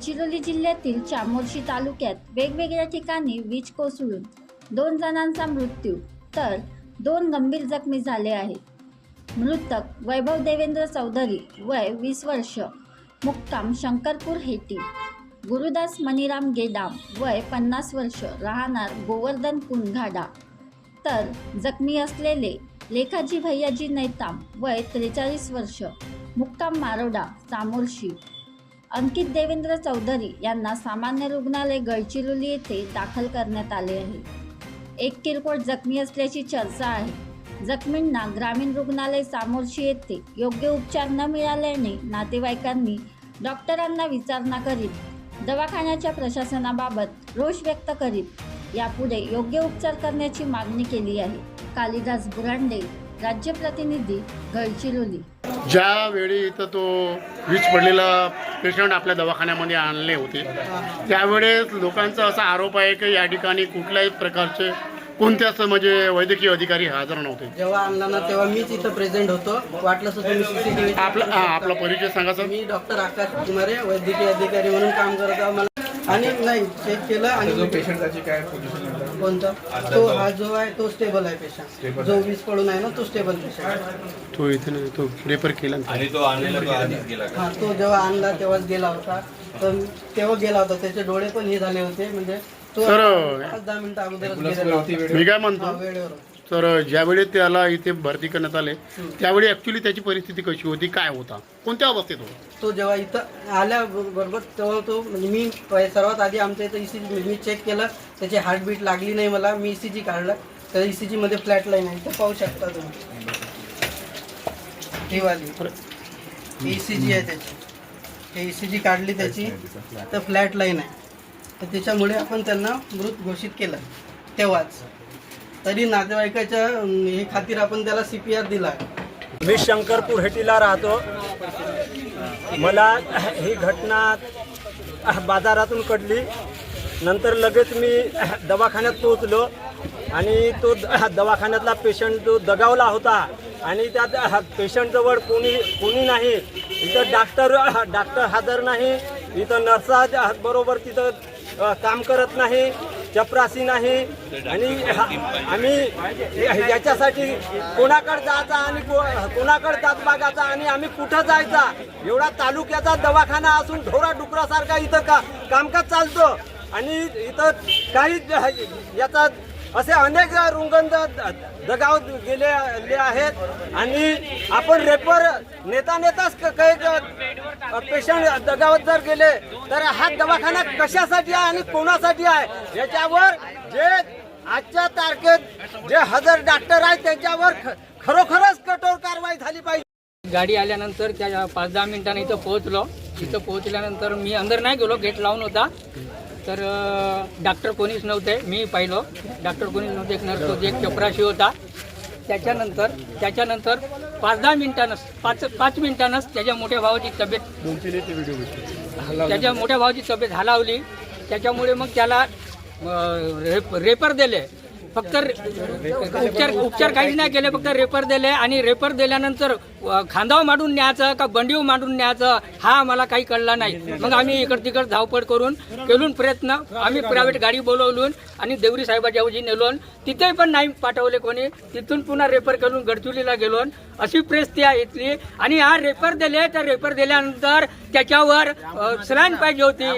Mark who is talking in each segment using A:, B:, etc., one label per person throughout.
A: गडचिरोली जिल्ह्यातील चामोर्शी तालुक्यात वेगवेगळ्या ठिकाणी वीज कोसळून दोन जणांचा मृत्यू तर दोन गंभीर जखमी झाले आहेत. मृतक वैभव देवेंद्र चौधरी वय वीस वर्ष मुक्काम शंकरपूर हेटी गुरुदास मणिराम गेडाम वय पन्नास वर्ष राहणार गोवर्धन कुंघाडा तर जखमी असलेले लेखाजी भैयाजी नैताम वय त्रेचाळीस वर्ष मुक्काम मारोडा चामोर्शी. अंकित देवेंद्र चौधरी यांना सामान्य रुग्णालय गडचिरोली येथे दाखल करण्यात आले आहे. एक किरकोळ जखमी असल्याची चर्चा आहे. जखमींना ग्रामीण रुग्णालय सामोरशी येथे योग्य उपचार न मिळाल्याने नातेवाईकांनी डॉक्टरांना विचारणा करीत दवाखान्याच्या प्रशासनाबाबत रोष व्यक्त करीत यापुढे योग्य उपचार करण्याची मागणी केली आहे. कालिदास बुरांडे राज्य प्रतिनिधी गडचिरोली
B: ज्या वेळी इथं तो वीज पडलेला पेशंट आपल्या दवाखान्यामध्ये आणले होते त्यावेळेस लोकांचा असा आरोप आहे की या ठिकाणी कुठल्याही प्रकारचे कोणत्याच म्हणजे वैद्यकीय अधिकारी हजर नव्हते.
C: जेव्हा आणला ना तेव्हा मीच इथं प्रेझेंट होतो. वाटलं तर तुम्ही सीसीटीव्ही
B: आपला हा, आपला परिचय सांगा सर.
C: मी डॉक्टर आकाश कुमारे वैद्यकीय अधिकारी म्हणून काम करत आहो मला. आणि नाही चेक केलं आणि
D: जो पेशंट त्याची काय पोझिशन
C: कोणता? तो हा जो आहे तो स्टेबल आहे पेशंट. जो वीस पडून आहे ना तो स्टेबल पेशंट
B: तो इथे नाही तो रेफर केला ना.
E: आणि तो आणलेला तो आधीच गेला का?
C: हा तो जेव्हा आणला तेव्हाच गेला होता. तर तेव्हा गेला होता त्याचे डोळे पण हे झाले होते म्हणजे तो
B: सर,
C: पाच दहा मिनिटं अगोदरच
D: एम्ब्युलन्स
C: गेलेला
D: होती
C: होता.
D: वेळ
B: मी काय
C: हा,
B: म्हणतो
C: वेळेवर
B: तर ज्यावेळी त्याला इथे भरती करण्यात आले त्यावेळी ऍक्च्युली त्याची परिस्थिती कशी होती काय होता? कोणत्या अवस्थेत होता?
C: तो जेव्हा इथं आल्याबरोबर तेव्हा तो म्हणजे मी सर्वात आधी आमच्या इथं ई सी जी मी चेक केलं त्याची हार्टबीट लागली नाही मला मी ए सी जी काढलं. तर ईसीजी मध्ये फ्लॅट लाईन आहे तर पाहू शकता तुम्ही. ही वाली. जी आहे त्याची. ए सी जी काढली त्याची तर फ्लॅट लाईन आहे. तर त्याच्यामुळे आपण त्यांना मृत घोषित केलं तेव्हाच. तरी नातेवाईकाच्या हे खातीर आपण त्याला सी पी आर दिला
F: मी शंकरपूर हेटीला राहतो. मला ही घटना बाजारातून कळली नंतर लगेच मी दवाखान्यात पोहोचलो आणि तो द- दवाखान्यातला पेशंट जो दगावला होता आणि त्या पेशंटजवळ कोणी कोणी नाही. इथं डॉक्टर डॉक्टर हजर नाही. इथं नर्सा बरोबर तिथं काम करत नाही. चपरासी नाही आणि हा- आम्ही याच्यासाठी कोणाकडे जायचा आणि को- कोणाकडे जात बघायचा आणि आम्ही कुठं जायचा? एवढा तालुक्याचा दवाखाना असून ढोरा डुकरासारखा इथं का कामकाज चालतं. आणि इथं काही याचा असे अनेक रुंगंध दगाव गेलेले आहेत. आणि आपण रेपर नेता नेताच क- काही पेशंट दगावत जर गेले तर हा दवाखाना कशासाठी आहे आणि कोणासाठी आहे? याच्यावर जे आजच्या तारखेत जे हजर डॉक्टर आहेत त्यांच्यावर ख- खरोखरच कठोर कारवाई झाली पाहिजे.
G: गाडी आल्यानंतर त्या पाच दहा मिनिटांनी इथं पोहोचलो. इथं पोहोचल्यानंतर मी अंदर नाही गेलो गेट लावून होता. तर डॉक्टर कोणीच नव्हते मी पाहिलो. डॉक्टर कोणीच नव्हते एक नर्स होती एक चपराशी होता. त्याच्यानंतर त्याच्यानंतर पाच दहा मिनिटानंच पाच पाच मिनिटानंच त्याच्या मोठ्या भावाची तब्येत त्याच्या मोठ्या भावाची तब्येत हलावली. त्याच्यामुळे मग त्याला रेप रेपर दिले. फक्त उपचार उपचार काहीच नाही केले फक्त रेपर दिले आणि रेपर दिल्यानंतर खांदाव मांडून न्यायचं का बंडीव मांडून न्यायचं हा आम्हाला काही कळला नाही. मग आम्ही इकड तिकड धावपळ करून केलून प्रयत्न. आम्ही प्रायव्हेट गाडी बोलवलून आणि देवरी साहेबाच्या ऐवजी नेलोन. तिथे पण नाही पाठवले कोणी. तिथून पुन्हा रेफर करून गडचुलीला गेलो अशी प्रेस आहे इथली. आणि हा रेफर दिले तर रेफर दिल्यानंतर त्याच्यावर सलाईन पाहिजे होती.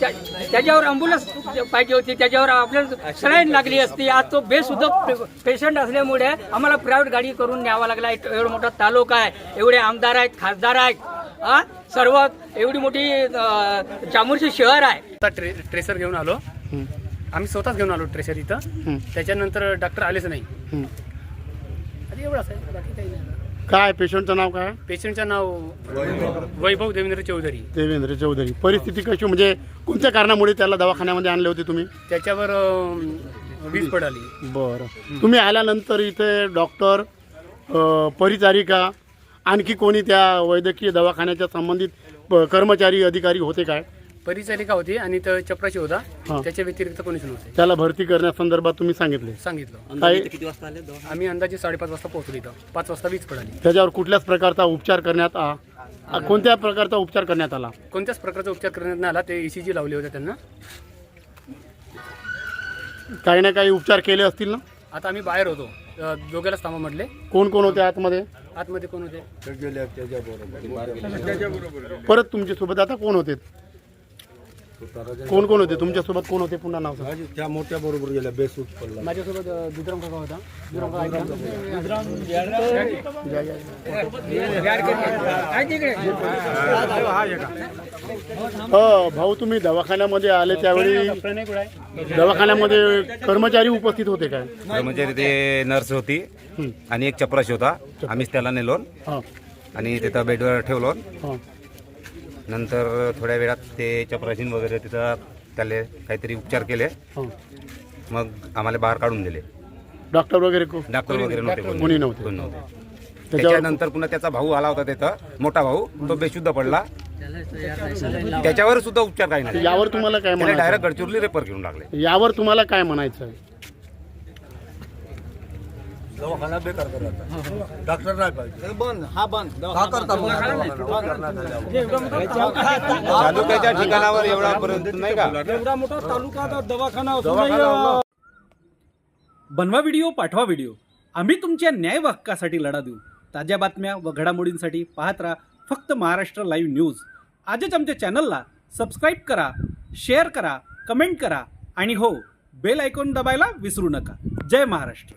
G: त्याच्यावर अँब्युलन्स पाहिजे होती त्याच्यावर आपल्याला सलाईन लागली असती. आज तो बेसुद्धा पेशंट असल्यामुळे आम्हाला प्रायव्हेट गाडी करून न्यावा लागला. एवढा एवढा मोठा तालुका आहे. एवढे आमदार आहेत खासदार आहेत. हा? सर्व एवढी मोठी अं, चामोर्शी शहर आहे.
H: आता ट्रे ट्रेसर घेऊन आलो. आम्ही स्वतःच घेऊन आलो ट्रेसर इथं. त्याच्यानंतर डॉक्टर आलेच नाही. बाकी काही नाही.
B: काय पेशंटचं नाव काय?
H: पेशंटचं नाव वैभव देवेंद्र चौधरी.
B: देवेंद्र चौधरी. परिस्थिती कशी म्हणजे कोणत्या कारणामुळे त्याला दवाखान्यामध्ये आणले होते तुम्ही?
H: त्याच्यावर अं, वीज पडाली.
B: बरं. तुम्ही आल्यानंतर इथे डॉक्टर अ, परिचारिका आणखी कोणी त्या वैद्यकीय दवाखान्याच्या संबंधित प- कर्मचारी अधिकारी होते काय?
H: परिचारिका होती आणि तो चपराशी होता.
B: हा.
H: त्याच्या व्यतिरिक्त कोणीच नव्हते.
B: त्याला भरती करण्यासंदर्भात तुम्ही सांगितले.
H: सांगितलं.
B: काय?
H: आम्ही अंदाजे साडेपाच वाजता पोहोचलो इथं. पाच वाजता वीज पडाली.
B: त्याच्यावर कुठल्याच प्रकारचा उपचार करण्यात आ आ- कोणत्या प्रकारचा उपचार करण्यात आला?
H: कोणत्याच प्रकारचा उपचार करण्यात नाही आला. ते ईसीजी लावले होते त्यांना.
B: काही ना काही उपचार केले असतील ना?
H: आता आम्ही बाहेर होतो. अ, दोघेलाच थांबा म्हटले.
B: कोण कोण होते आतमध्ये?
H: आतमध्ये कोण होते?
B: परत तुमच्यासोबत आता कोण होते? कोण कोण होते? तुमच्यासोबत कोण होते? पुन्हा नाव सांगा.
D: त्या मोठ्या बरोबर गेल्या बेसूट पडला.
H: माझ्यासोबत अ, दुधराम काका होता. दुधराम काका ऐका.
B: हो भाऊ तुम्ही दवाखान्यामध्ये आले त्यावेळी? दवाखान्यामध्ये कर्मचारी उपस्थित होते काय?
E: कर्मचारी ते नर्स होती. आणि एक चपराशी होता. आम्हीच त्याला नेलो
B: हां.
E: आणि तिथं बेडवर ठेवलो
B: हां.
E: नंतर थोड्या वेळात ते चपराशीन वगैरे तिथं त्याले काहीतरी उपचार केले.
B: हां.
E: मग आम्हाला बाहेर काढून दिले.
B: डॉक्टर वगैरे को-
E: डॉक्टर वगैरे नव्हते कोणी.
B: कोणी नव्हते.
E: कोणी नव्हते. त्याच्यानंतर पुन्हा त्याचा भाऊ आला होता तिथं मोठा भाऊ तो बेशुद्ध पडला. त्याच्यावर सुद्धा उपचार काही नाही.
B: यावर तुम्हाला काय
E: त्याला
B: म्हणायचं?
E: डायरेक्ट गडचिरोली रेफर घेऊन लागले
B: यावर तुम्हाला काय म्हणायचं? आहे
D: दवाखाना बेकार करायचा डॉक्टर नाही पाहिजे. बंद हा बंद.
C: का करता मग?
E: तालुक्याच्या ठिकाणावर एवढा पर्यंत नाही का?
F: एवढा मोठा तालुका आता दवाखाना
D: दवाखाना
I: बनवा व्हिडिओ पाठवा व्हिडिओ. आम्ही तुमच्या न्याय हक्कासाठी लढा देऊ. ताज्या बातम्या व घडामोडींसाठी पाहत राहा फक्त महाराष्ट्र लाईव्ह न्यूज. आजच आमच्या चॅनलला सबस्क्राईब करा शेअर करा कमेंट करा आणि हो बेल आयकॉन दबायला विसरू नका. जय महाराष्ट्र.